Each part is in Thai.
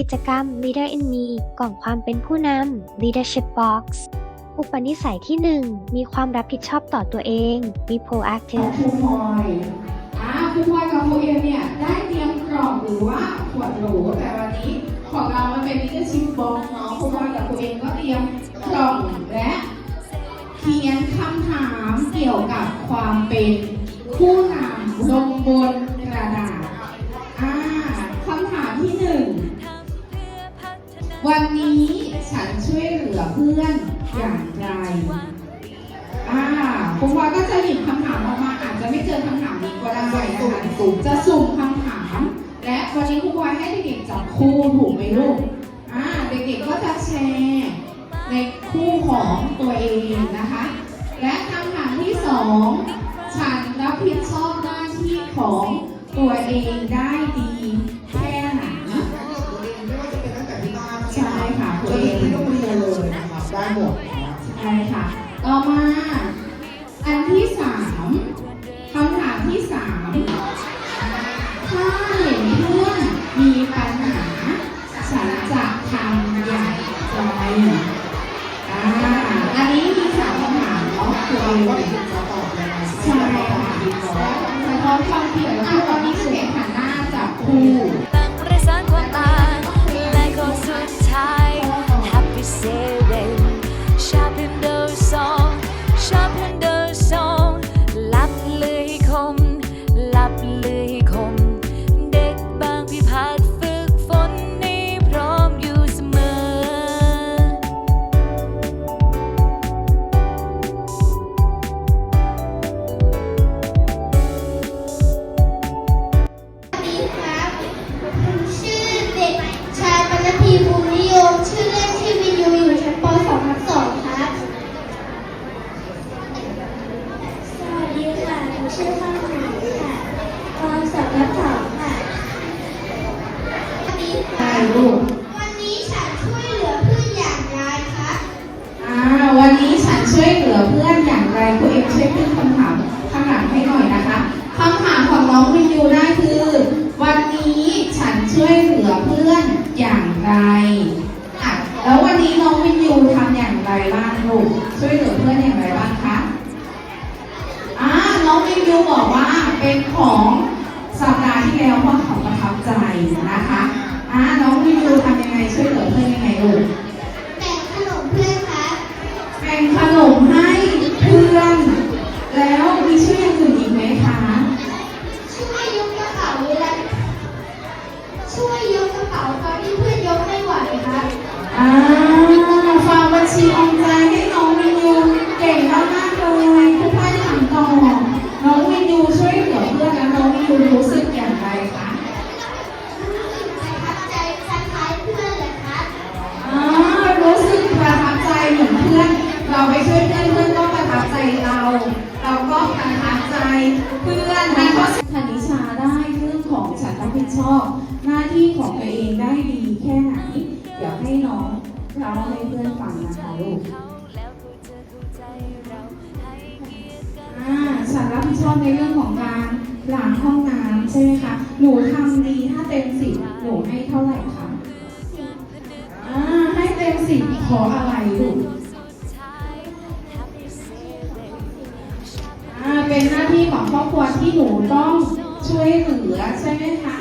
กิจกรรม Leader in Me กล่องความเป็นผู้นำ Leadership Box อุปนิสัยที่ 1 มีความรับผิดชอบต่อตัวเอง Be proactive ครูพลอยอ่าครูพลอยกับครูเอ็มเนี่ย ได้เตรียมกล่องหรือว่าขวดโหลแต่วันนี้ของเรามันเป็น leadership box เนาะครูพลอยกับครูเอ็มก็เตรียมกล่องและเขียนคำถามเกี่ยวกับความเป็นผู้นำลงบน วันนี้ฉันช่วยเหลือเพื่อนอย่างไร อ่าครูพลอยก็จะหยิบคำถามออกมาอาจจะไม่เจอคำถามนี้ก็ได้นะคะจะสุ่มคำถาม และวันนี้ครูพลอยให้เด็กๆจับคู่ถูกไหมลูก อ่าเด็กๆก็จะแชร์ในคู่ของตัวเองนะคะ และคำถามที่สองฉันรับผิดชอบหน้าที่ของตัวเองได้ดี ช่ค่ะ ต่อมา อันที่สามคำถามที่สามถ้าเห็นเพื่อนมีปัญหาฉันจะทำอย่างไรอ่าอันนี้มีสามคำถามเนาะตัวเองว่าเด็กๆจะตอบยังไงใช่ค่ะดีเนาะสะท้อนความคิดแล้วก็ตอนนี้คือเด็กหันหน้าจับคู่ ลือเพื่อนอย่างไรคุณเอ็มช่วยขึ้นคำถามข้างหลังให้หน่อยนะคะคำถามของน้องวินยูได้คือ วันนี้ฉันช่วยเหลือเพื่อนอย่างไรอะแล้ววันนี้น้องวินยูทำอย่างไรบ้างลูกช่วยเหลือเพื่อนอย่างไรบ้างคะอ่าน้องวินยูบอกว่าเป็นของสัปดาห์ที่แล้วเพราเขาประทับใจนะคะอ่าน้องวินยูทำยังไงช่วยเหลือเพื่อนยังไงลูก อ่าฝากบัญชีออมใจให้น้องวินยูเก่งมากๆเลยทุกท่านถามต่อน้องวินยูช่วยเหลือเพื่อนแล้วน้องวินยูรู้สึกอย่างไรคะรู้สึกประทับใจคล้ายๆเพื่อนเลยครับอ่ารู้สึกประทับใจเหมือนเพื่อน เราไปช่วยเพื่อนเพื่อน อบในเรื่องของการล้างห้องน้ำใช่ไหมคะ หนูทำดีถ้าเต็มสิบหนูให้เท่าไหร่คะอ่าให้เต็มสิบขออะไรลูกอ่าเป็นหน้าที่ของครอบครัวที่หนูต้องช่วยเหลือใช่ไหมคะ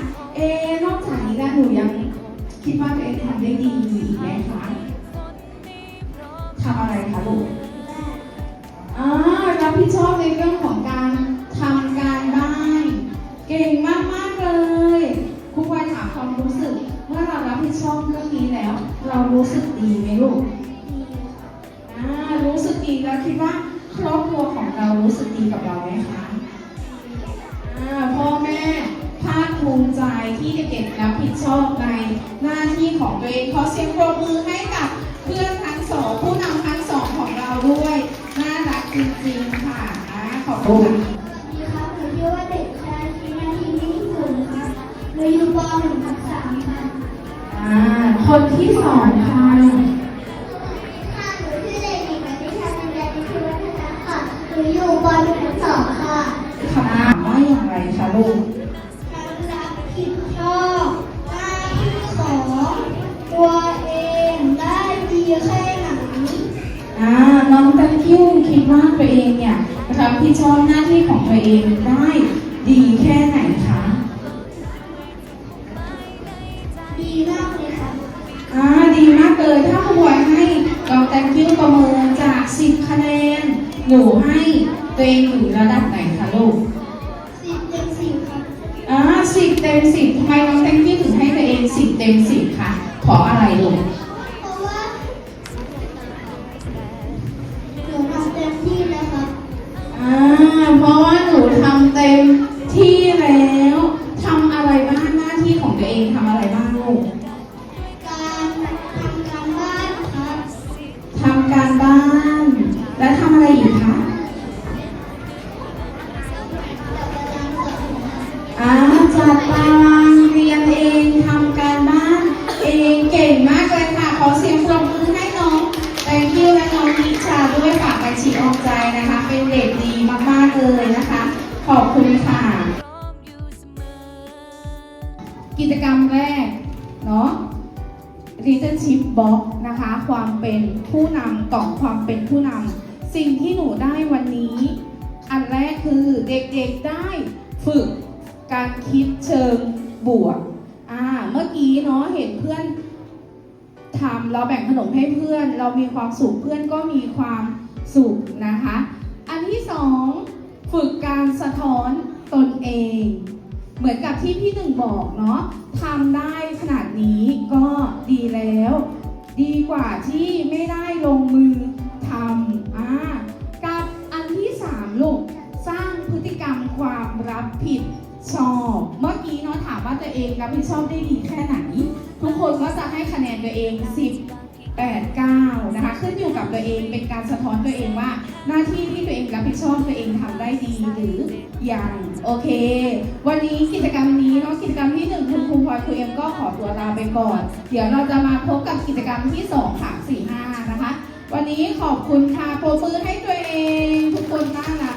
ที่เด็กๆรับผิดชอบในหน้าที่ของตัวเองขอเสียงปรบมือให้กับเพื่อนทั้งสองผู้นำทั้งสองของเราด้วยน่ารักจริงๆค่ะอ่าขอบคุณค่ะดีครับหนูชื่อว่าเด็กชายธีนาทีมิ่งสุนครับหนูอยู่ป .1 ทับ3ครับอ่า คนที่สองค่ะค่ะหนูชื่อเด็กหญิงอนิชานันยานิชวัฒนะค่ะหนูอยู่ป .1 ทับ2ค่ะคำถามว่าอย่างไรคะลูก ดว่าตัวเองเนี่ยรับผิดชอบหน้าที่ของตัวเองได้ดีแค่ไหนคะ ดีมากเลยค่ะอ่าดีมากเลยถ้าครูบอยให้น้องตันคิวประเมินจาก 10 คะแนน หนูให้ตัวเองอยู่ระดับไหนคะลูกสิบเต็มสิบครับอ่าสิบเต็มสิบทำไมน้องแตงกี้ถึงให้ตัวเองสิบเต็มสิบคะเพราะอะไรลูก น้องนิชาด้วยฝากไปชีออกใจนะคะ เป็นเด็กดีมากๆเลยนะคะ ขอบคุณค่ะ กิจกรรมแรกเนาะ leadership box นะคะ ความเป็นผู้นำกล่องความเป็นผู้นำสิ่งที่หนูได้วันนี้ อันแรกคือเด็กๆได้ฝึกการคิดเชิงบวก อ่า เมื่อกี้เนาะเห็นเพื่อน ทำเราแบ่งขนมให้เพื่อน เรามีความสุขเพื่อนก็มีความสุขนะคะ อันที่สองฝึกการสะท้อนตนเอง เหมือนกับที่พี่หนึ่งบอกเนาะทำได้ขนาดนี้ก็ดีแล้ว ดีกว่าที่ไม่ได้ ตัวเองรับผิดชอบได้ดีแค่ไหน ทุกคนก็จะให้คะแนนตัวเอง 10 8 9นะคะขึ้นอยู่กับตัวเองเป็นการสะท้อนตัวเองว่า หน้าที่ที่ตัวเองรับผิดชอบตัวเองทำได้ดีหรือยังโอเค วันนี้กิจกรรมนี้เนาะกิจกรรมที่หนึ่งคุณครูพลอยครูเอ็มก็ขอตัวลาไปก่อน เดี๋ยวเราจะมาพบกับกิจกรรมที่สองค่ะสี่ห้านะคะ วันนี้ขอบคุณค่ะโปรมือให้ตัวเองทุกคนมากนะ